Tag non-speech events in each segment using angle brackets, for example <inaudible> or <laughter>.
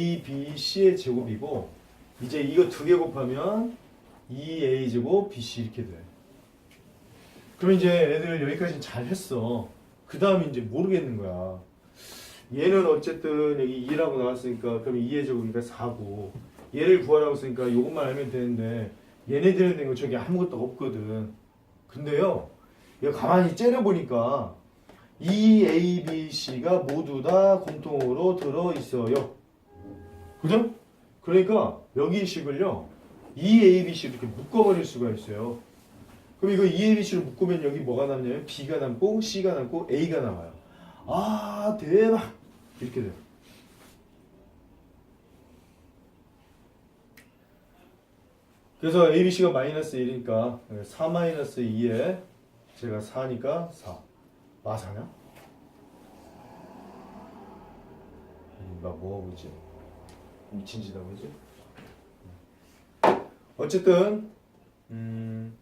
A, B, C의 제곱이고 이제 이거 두 개 곱하면 2A 제곱 BC 이렇게 돼. 그럼 이제 애들 여기까지 잘 했어. 그 다음에 이제 모르겠는 거야. 얘는 어쨌든 여기 2라고 나왔으니까 그럼 2의 제곱이니까 4고 얘를 구하라고 했으니까 이것만 알면 되는데 얘네들은 된거 저기 아무것도 없거든. 근데요, 얘가 가만히 째려보니까 E, A, B, C가 모두 다 공통으로 들어 있어요. 그죠? 그러니까 여기 식을요, E, A, B, C 이렇게 묶어버릴 수가 있어요. 그럼 이거 E, A, B, C를 묶으면 여기 뭐가 남냐면 B가 남고 C가 남고 A가 나와요. 아, 대박! 이렇게 돼요. 그래서 A, B, C가 마이너스 1이니까 4 마이너스 2에 제가 4니까 4. 마사냐? 음, 나 뭐하고 있지? 미친 짓 하고 있지? 어쨌든 음,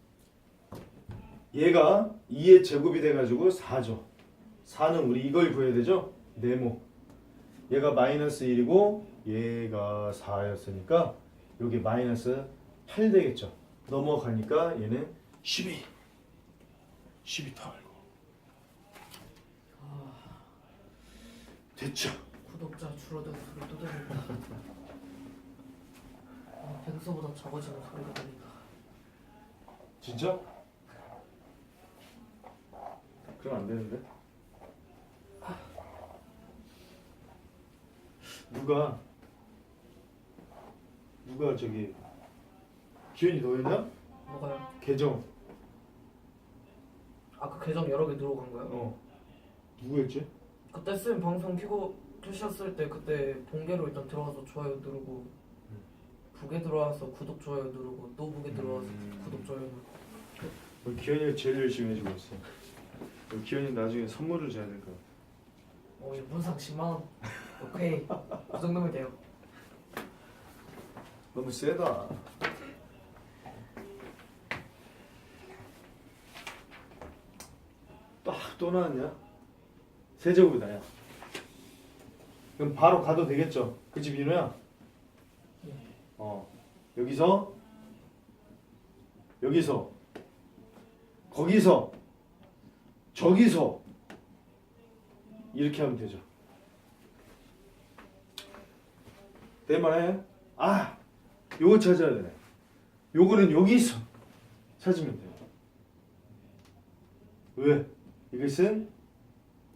얘가 2의 제곱이 돼가지고 4죠. 4는 우리 이걸 구해야 되죠? 네모. 얘가 마이너스 1이고 얘가 4였으니까 여기 마이너스 8 되겠죠. 넘어가니까 얘는 12. 12더 알고. 됐죠. 구독자 또 들린다. 아, 평소보다 적어지는 소리가 들린다. 진짜? 그럼 안 되는데. 누가 누가 저기 기현이 너였냐? 뭐가요? 계정 아까 그 계정 여러 개 들어간 거요? 어 누구였지? 그때 쌤 방송 키고 켜셨을 때 그때 본계로 일단 들어가서 좋아요 누르고 북에 들어와서 구독 좋아요 누르고 또 북에 들어와서 음. 구독 좋아요 누르고 우리 기현이가 제일 열심히 해주고 있어. 우리 기현이 나중에 선물을 줘야 될 거야. 어 이제 문상 10만 원 오케이 그 정도면 돼요 너무 세다. 또 나왔냐? 세제곱이다, 야. 그럼 바로 가도 되겠죠? 그치, 민호야? 네. 어. 여기서, 여기서, 거기서, 저기서, 이렇게 하면 되죠. 내 말해? 아! 요거 찾아야 되네. 요거는 여기서 찾으면 돼요. 왜? 이것은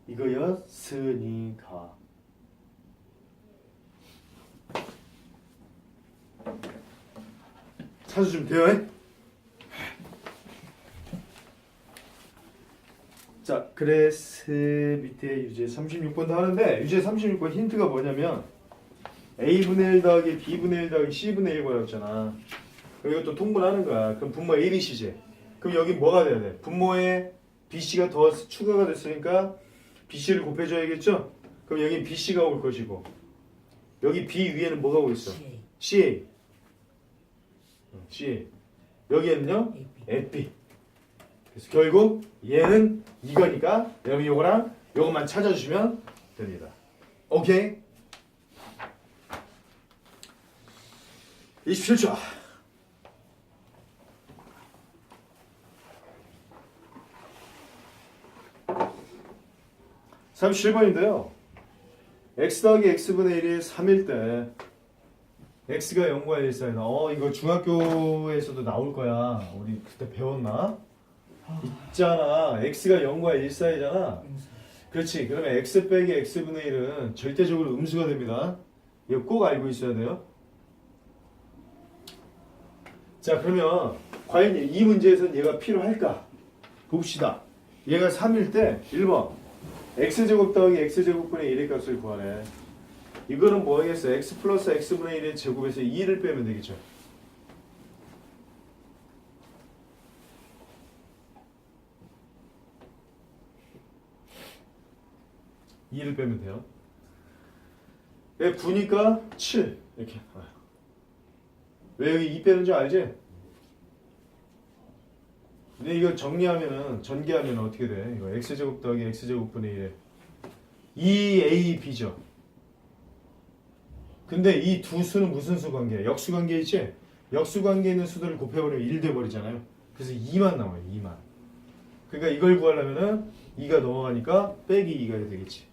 이거였으니까. 찾아주면 돼요. 에? 자, 그래서 밑에 유제 36번도 하는데 유제 36번 힌트가 뭐냐면 a분의 1 더하기 b분의 1 더하기 c분의 1 거였잖아. 그럼 이것도 통분하는 거야. 그럼 분모 a, b, c지. 그럼 여기 뭐가 돼야 돼? 분모에 bc가 더 추가가 됐으니까 bc를 곱해줘야겠죠? 그럼 여기 bc가 올 것이고 여기 b 위에는 뭐가 오고 있어? CA ca. 여기에는요? Fb. 그래서 결국 얘는 이거니까 여러분 요거랑 요것만 찾아주시면 됩니다. 오케이? 27초. (37번인데요) x 더하기 x분의 1이 3일 때 x가 0과 1 사이다 어 이거 중학교에서도 나올 거야. 우리 그때 배웠나? 있잖아. X가 0과 1 사이잖아. 그렇지. 그러면 x 빼기 x분의 1은 절대적으로 음수가 됩니다. 이거 꼭 알고 있어야 돼요. 자 그러면 과연 이 문제에서는 얘가 필요할까? 봅시다. 얘가 3일 때 1번. X제곱 더하기 x제곱분의 1의 값을 구하래 이거는 뭐겠어 x 플러스 x분의 1의 제곱에서 2를 빼면 되겠죠 2를 빼면 돼요. 왜 9니까 7 이렇게. 아. 왜 여기 2 빼는 줄 알지? 근데 이거 정리하면은 전개하면 어떻게 돼? 이거 x 제곱 더하기 x 제곱분의 1에 2ab죠. 근데 이 두 수는 무슨 수 관계야? 역수 관계이지? 역수 관계에 있는 수들을 곱해버리면 1 돼버리잖아요. 그래서 2만 나와요. 2만. 그러니까 이걸 구하려면은 2가 넘어가니까 빼기 2가 되겠지.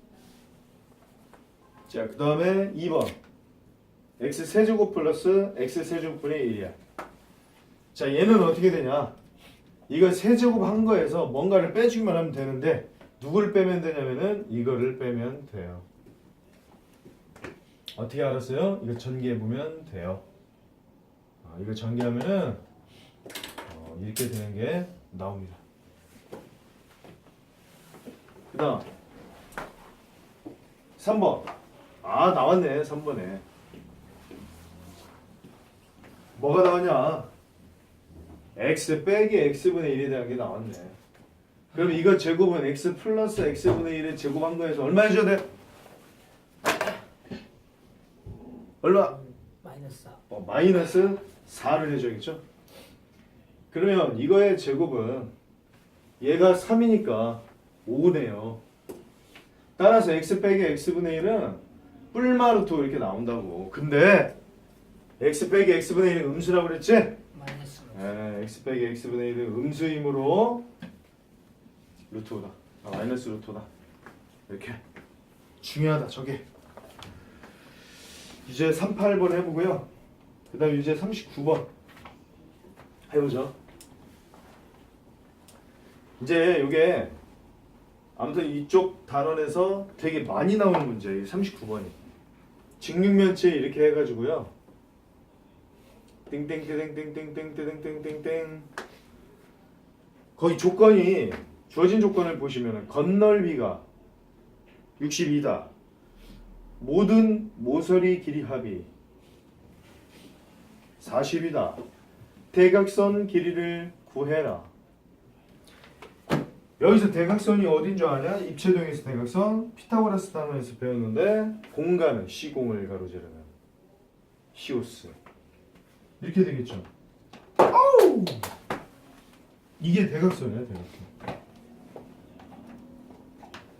자, 그 다음에 2번. x 세제곱 플러스 x 세제곱분의 1이야. 자, 얘는 어떻게 되냐? 이거 세제곱 한 거에서 뭔가를 빼주기만 하면 되는데 누구를 빼면 되냐면은 이거를 빼면 돼요. 어떻게 알았어요? 이거 전개해 보면 돼요. 아, 이거 전개하면은 어, 이렇게 되는 게 나옵니다. 그다음 3번. 아 나왔네 3번에. 뭐가 나왔냐? x 빼기 x분의 1에 대한 게 나왔네. 그럼 이거 제곱은 x 플러스 x분의 1의 제곱한 거에서 얼마 해줘야 돼? 얼마? 마이너스 4. 어, 마이너스 4를 해줘야겠죠? 그러면 이거의 제곱은 얘가 3이니까 5네요. 따라서 x 빼기 x분의 1은 뿔마 루트 이렇게 나온다고. 근데 x 빼기 x분의 1은 음수라고 그랬지? 마이너스 네, x 빼기 x분의 1은 음수이므로 루트오다. 아, 마이너스 루트오다. 이렇게 중요하다 저게. 이제 38번 해보고요. 그 다음 이제 39번 해보죠. 이제 이게 아무튼 이쪽 단원에서 되게 많이 나오는 문제예요. 39번이. 직육면체 이렇게 해가지고요. 땡땡땡땡땡땡땡땡땡땡 거의 조건이 주어진 조건을 보시면 건널비가 62다. 모든 모서리 길이 합이 40이다. 대각선 길이를 구해라. 여기서 대각선이 어딘 줄 아냐? 입체동에서 대각선 피타고라스 단원에서 배웠는데 공간은 시공을 가로지르는 시오스 이렇게 되겠죠. 아우! 이게 대각선이야 대각선.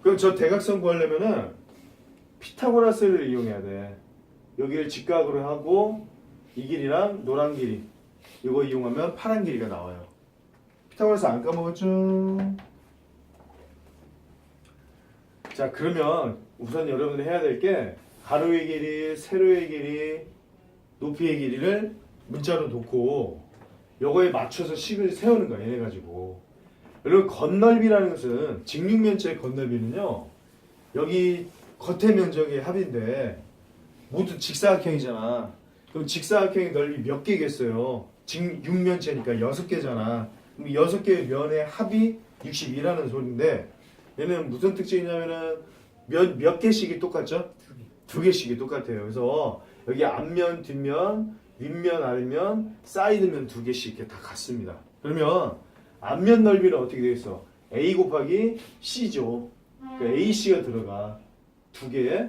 그럼 저 대각선 구하려면은 피타고라스를 이용해야 돼. 여기를 직각으로 하고 이 길이랑 노란 길이 이거 이용하면 파란 길이가 나와요. 피타고라스 안 까먹었죠? 자 그러면 우선 여러분들 해야 될 게 가로의 길이, 세로의 길이, 높이의 길이를 문자로 놓고 요거에 맞춰서 식을 세우는 거야 얘네 가지고 여러분 건널비라는 것은 직육면체의 건널비는요 여기 겉의 면적의 합인데 모두 직사각형이잖아 그럼 직사각형의 넓이 몇 개겠어요 직육면체니까 여섯 개잖아 그럼 여섯 개의 면의 합이 62라는 소리인데 얘는 무슨 특징이냐면은 몇, 몇 개씩이 똑같죠? 두 개씩이 똑같아요. 그래서 여기 앞면, 뒷면, 윗면, 아랫면, 사이드면 두 개씩 이렇게 다 같습니다. 그러면 앞면 넓이는 어떻게 되어 있어? A 곱하기 C죠. 그 AC가 들어가 두 개에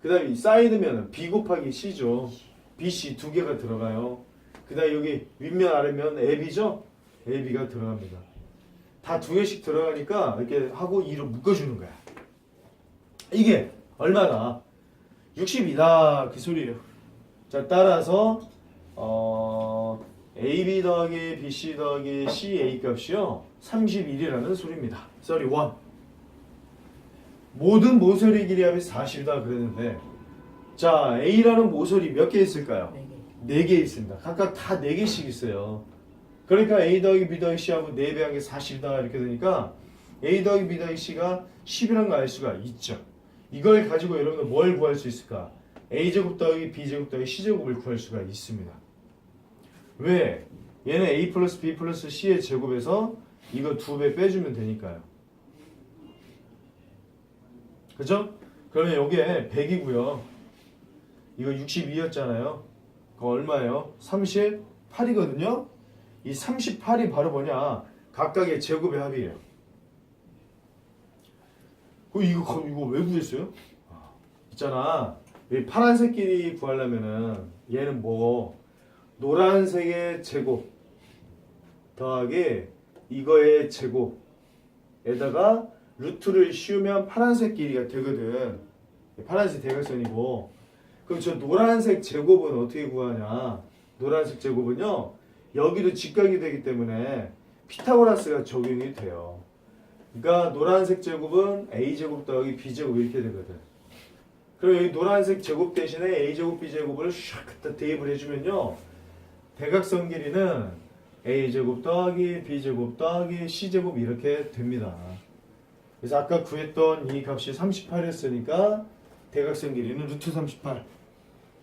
그 다음에 사이드면은 B 곱하기 C죠. BC 두 개가 들어가요. 그 다음에 여기 윗면, 아랫면 AB죠? AB가 들어갑니다. 다 두 개씩 들어가니까 이렇게 하고 2로 묶어주는 거야. 이게 얼마나? 60이다 그 소리예요. 자 따라서 어, AB 더하기 BC 더하기 CA 값이요 31이라는 소리입니다. 31. 모든 모서리 길이 합이 40이다 그랬는데 자 A라는 모서리 몇 개 있을까요? 네 개. 4개 있습니다. 각각 다 4개씩 있어요. 그러니까 A 더하기 B 더하기 C하고 4배 한게 40이다 이렇게 되니까 A 더하기 B 더하기 C가 10이라는 걸 알 수가 있죠. 이걸 가지고 여러분들 뭘 구할 수 있을까? A제곱 더하기 B제곱 더하기 C제곱을 구할 수가 있습니다. 왜? 얘는 A 플러스 B 플러스 C의 제곱에서 이거 두 배 빼주면 되니까요. 그죠? 그러면 여기에 100이고요. 이거 62였잖아요. 그거 얼마예요? 38이거든요. 이 38이 바로 뭐냐? 각각의 제곱의 합이에요. 그 이거 거- 이거 왜 구했어요? 아, 있잖아. 이 파란색 길이 구하려면은 얘는 뭐 노란색의 제곱 더하기 이거의 제곱에다가 루트를 씌우면 파란색 길이가 되거든. 파란색 대각선이고 그럼 저 노란색 제곱은 어떻게 구하냐? 노란색 제곱은요. 여기도 직각이 되기 때문에 피타고라스가 적용이 돼요. 그러니까 노란색 제곱은 a 제곱 더하기 b 제곱 이렇게 되거든. 그럼 여기 노란색 제곱 대신에 a 제곱 b 제곱을 샥 갖다 대입을 해주면요. 대각선 길이는 a 제곱 더하기 b 제곱 더하기 c 제곱 이렇게 됩니다. 그래서 아까 구했던 이 값이 38이었으니까 대각선 길이는 루트 38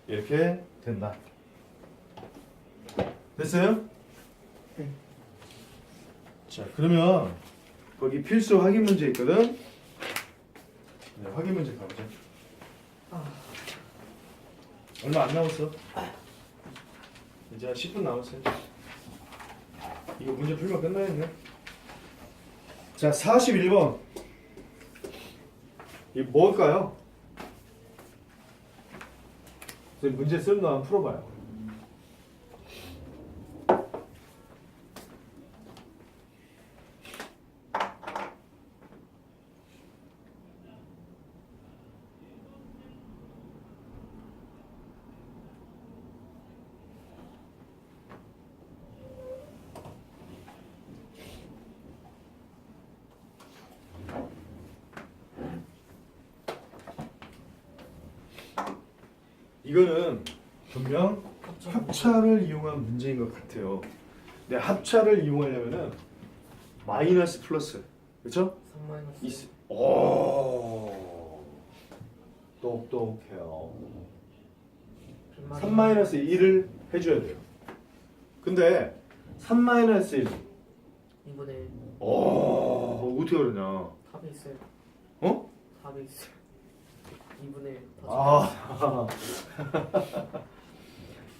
이렇게 된다. 됐어요? 네. 자 그러면 거기 필수 확인 문제 있거든. 네, 확인 문제 가보자. 아. 얼마 안 남았어. 이제 한 10분 남았어요. 이거 문제 풀면 끝나겠네. 자 41번. 이게 뭘까요? 문제 거 한번 풀어봐요. 이거는 분명 합차를 이용한 문제인 것 같아요. 근데 합차를 이용하려면은 마이너스 플러스 그렇죠? 3 마이너스 있. 오 똑똑해요. 3 마이너스 1을 해줘야 돼요. 근데 3 마이너스 1. 2분의 1 오 어떻게 그러냐? 답이 있어요 어? 답이 있어요 2분의 1 아 <laughs>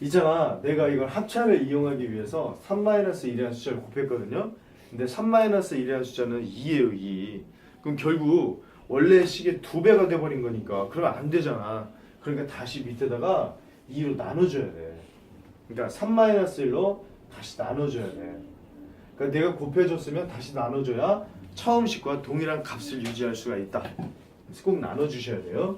있잖아 내가 이걸 합차를 이용하기 위해서 3-1이라는 숫자를 곱했거든요. 근데 3-1이라는 숫자는 2예요 2 그럼 결국 원래 식의 두 배가 돼버린 거니까 그러면 안 되잖아. 그러니까 다시 밑에다가 2로 나눠줘야 돼. 그러니까 3-1로 다시 나눠줘야 돼. 그러니까 내가 곱해줬으면 다시 나눠줘야 처음 식과 동일한 값을 유지할 수가 있다. 그래서 꼭 나눠주셔야 돼요.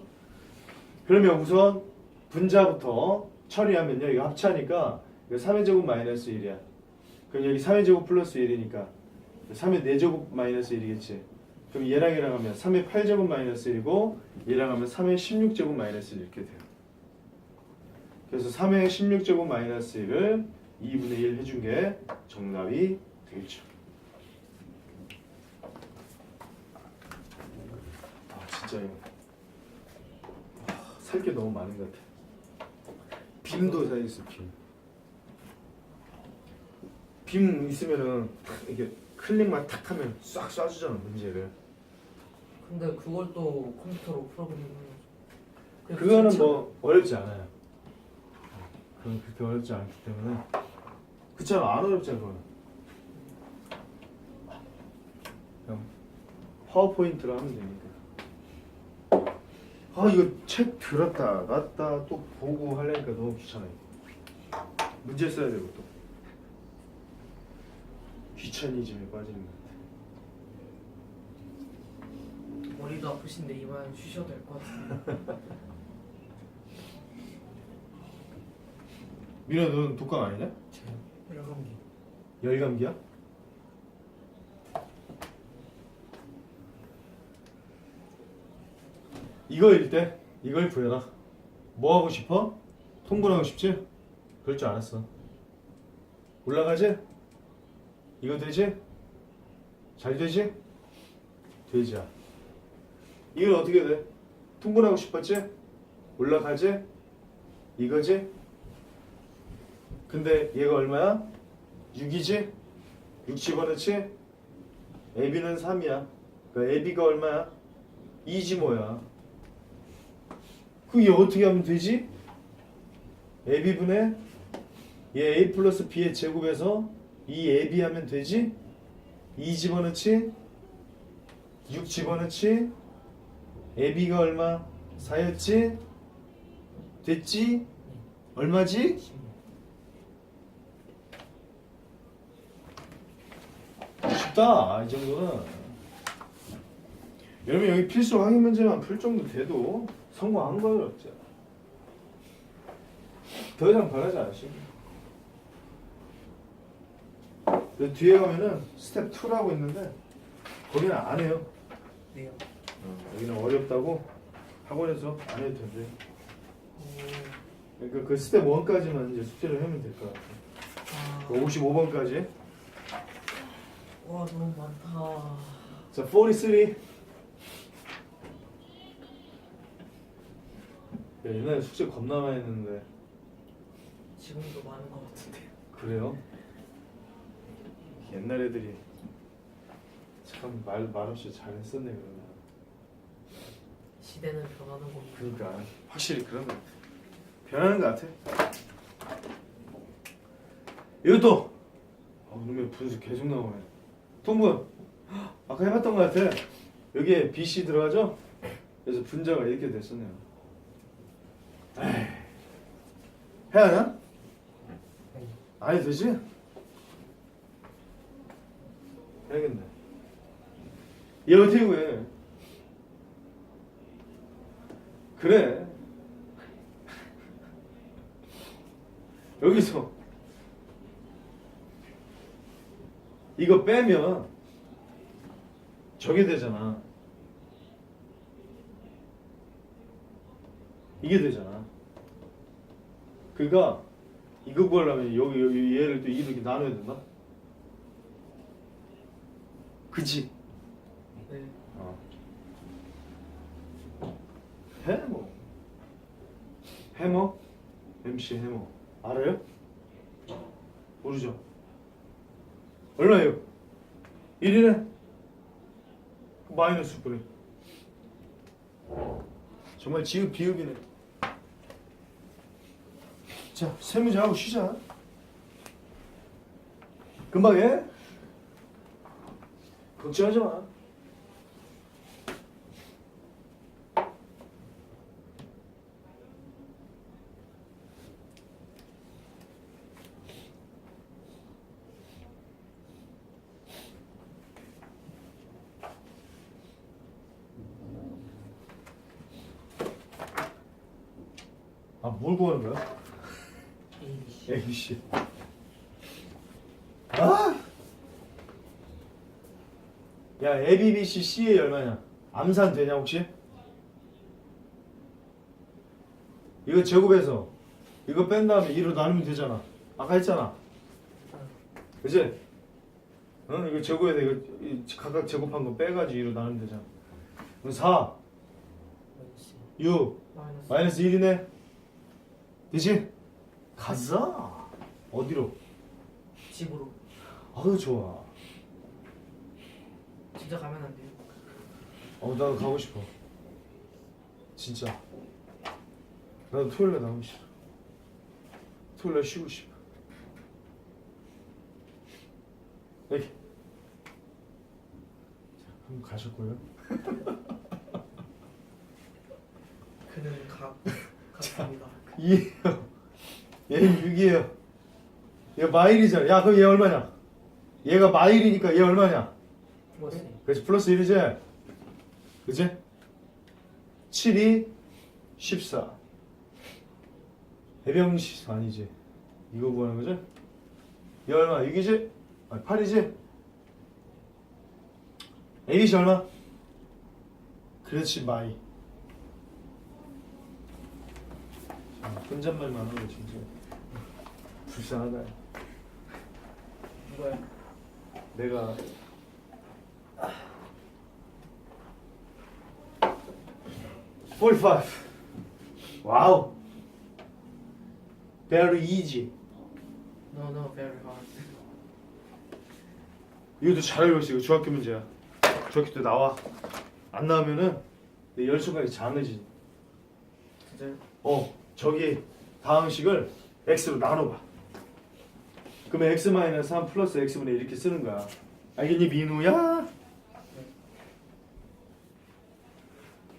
그러면 우선 분자부터 처리하면요. 이거 합차니까 이거 3의 제곱 마이너스 1이야. 그럼 여기 3의 제곱 플러스 1이니까 3의 4제곱 마이너스 1이겠지. 그럼 얘랑 얘랑 하면 3의 8제곱 마이너스 1이고 얘랑 하면 3의 16제곱 마이너스 1 이렇게 돼요. 그래서 3의 16제곱 마이너스 1을 2분의 1 해준 게 정답이 되겠죠. 아 진짜 이거 살게 너무 많은 것 같아. 빔도 사 있어 빔. 빔 있으면은 탁 이게 클릭만 탁 하면 싹 쏴주잖아 문제를. 근데 그걸 또 컴퓨터로 그냥 그거는 뭐 어렵지 않아요. 그건 그렇게 어렵지 않기 때문에. 그렇잖아 안 어렵잖아 그거는. 그냥 파워포인트로 하면 되니까. 아 이거 책 들었다 놨다 또 보고 하려니까 너무 귀찮아. 문제 써야 되고 또. 귀차니즘에 빠지는 것 같아. 머리도 아프신데 이만 쉬셔도 될 것 같아요 미라 너는 독감 아니냐? 열감기 열감기야? 이거일 때 이걸 구해라. 뭐 하고 싶어? 통분하고 싶지? 그럴 줄 알았어. 올라가지? 이거 되지? 잘 되지? 되지야. 이건 어떻게 돼? 통분하고 싶었지? 올라가지? 이거지? 근데 얘가 얼마야? 6이지? 6 집어넣지? AB는 3이야. 그 AB가 얼마야? 2지 뭐야. 그게 어떻게 하면 되지? AB분의 얘 A 플러스 B의 제곱에서 이 AB 하면 되지? 2 집어넣지? 6 집어넣지? AB가 얼마? 4였지? 됐지? 얼마지? 쉽다 이 정도는 여러분 여기 필수 확인 문제만 풀 정도 돼도 성공한 거예요 진짜 더 이상 변하지 않으시. 그 뒤에 가면은 스텝 2라고 있는데 거기는 안 해요. 네요. 어, 여기는 어렵다고 학원에서 안 해도 된대. 오. 그러니까 그 스텝 1까지만 이제 숙제를 하면 될 것 같아. 아. 55번까지. 와 너무 많다. 자, 43. 야, 옛날에 숙제 겁나 많이 했는데 지금도 많은 것 같은데. 그래요? 옛날 애들이 참 말 말없이 잘했었네 그러면. 시대는 변하는 겁니다. 그러니까 확실히 그런 거 같아. 변하는 것 같아. 이것도 아, 놈의 분수 계속 나오네. 통분 아까 해봤던 것 같아. 여기에 BC 들어가죠? 그래서 분자가 이렇게 됐었네요. 해야 하나? 안 해도 되지? 해야겠네. 얘 어떻게 구해? 그래. 여기서 이거 빼면 저게 되잖아. 이게 되잖아. 그러니까 이거 구하려면 여기 여기 얘를 또 이렇게 나눠야 된다. 그지? 네. 어. 해머 해머 MC 해머 알아요? 모르죠? 얼마예요? 1이네? 마이너스 분의 정말 지읒 비읍이네 자 세무제 하고 쉬자. 금방 해 걱정하지 마 아, 뭘 구하는 거야? ABC. ABC. 아! 야, ABBC C의 얼마냐? 암산 되냐, 혹시? 이거 제곱해서 이거 뺀 다음에 2로 나누면 되잖아. 아까 했잖아. 그지? 어? 이거 제곱해서 이거 이 각각 제곱한 거 빼가지고 2로 나누면 되잖아. 그럼 4, 마이너스. 6, 마이너스. 마이너스 1이네. 되지? 가자. 어디로? 집으로. 아유 좋아. 진짜 가면 안 돼요. 어 나도 가고 싶어. 진짜. 나도 토요일에 나오고 싶어. 토요일에 쉬고 싶어. 여기. 자, 한번 가셨고요. <laughs> 그는 가. <laughs> 갔습니다. 2예요. 얘는 6이에요. 얘 마일이잖아. 야 그럼 얘 얼마냐? 얘가 마일이니까 얘 얼마냐? 플러스. 그렇지 플러스 1이지? 그치? 7이 14 해병시 아니지 이거 구하는 거지? 얘 얼마? 6이지? 아니 8이지? ABC 얼마? 그렇지 마이 자, 혼잣말만 하고 진짜 불쌍하다 누가요? 내가 Forty-five. 와우. Very easy. No, no, very hard. 이것도 잘 알고 있어. 이거 중학교 문제야. 중학교 때 나와. 안 나오면은 내 열손가락이 장해지. 진짜요? 어, 저기 다항식을 x로 나눠봐. 그러면 x 마이너스 3 플러스 x분의 1 이렇게 쓰는 거야. 알겠니 민우야?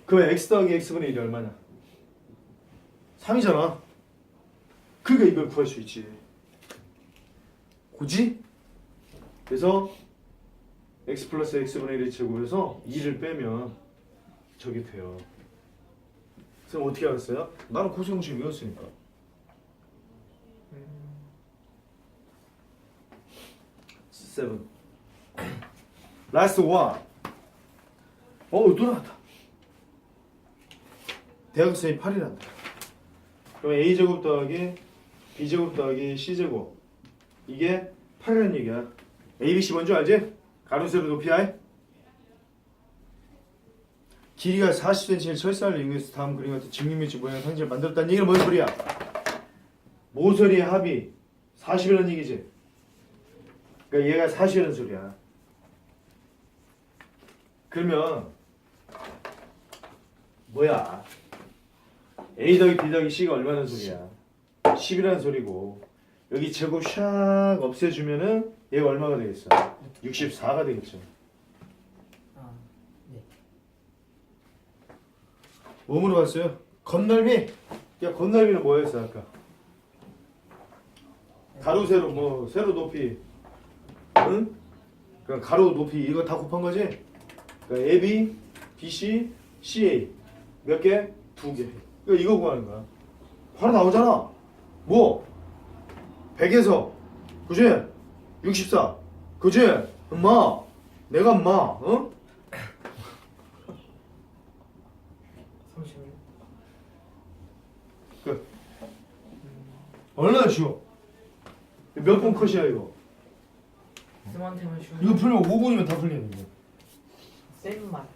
그러면 x 더하기 x분의 1이 얼마냐? 3이잖아. 그러니까 이걸 구할 수 있지. 고지? 그래서 x 플러스 x분의 1을 제곱해서 2를 빼면 저게 돼요. 그럼 어떻게 알았어요? 나는 고수형식 외웠으니까. seven. <clears throat> Last one. 어, 또 나왔다. 대학생이 8이란다. 그럼 A 제곱 더하기 B 제곱 더하기 C 제곱 이게 8이라는 얘기야. A, B, C 뭔지 알지? 가로 세로 높이 I. 길이가 40cm의 철사를 이용해서 다음 그림 같은 직육면체 모양의 상징을 만들었다는 얘기는 뭔 소리야? 모서리의 합이 40이라는 얘기지. 그러니까 얘가 40이라는 소리야. 그러면 뭐야? A 더하기 B 더하기 C가 얼마나 소리야? 10이라는 소리고 여기 제곱 샥 없애주면은 얘가 얼마가 되겠어? 64가 되겠죠. 아, 네. 뭐 물어봤어요? 건널비? 야 건널비는 뭐였어 아까? 가로 세로 뭐 세로 높이 응? 그러니까 가로 높이 이거 다 곱한 거지? 그러니까 AB, BC, CA 몇 개? 두 개. 그러니까 이거 구하는 거야. 바로 나오잖아. 뭐? 100에서 그지? 64 그지? 엄마 내가 엄마 어? 36. 얼마나 쉬워? 몇 번 컷이야 이거? 쌤한테만 쉬운 이거 풀면 5분이면 다 풀리는 거. 쌤 말.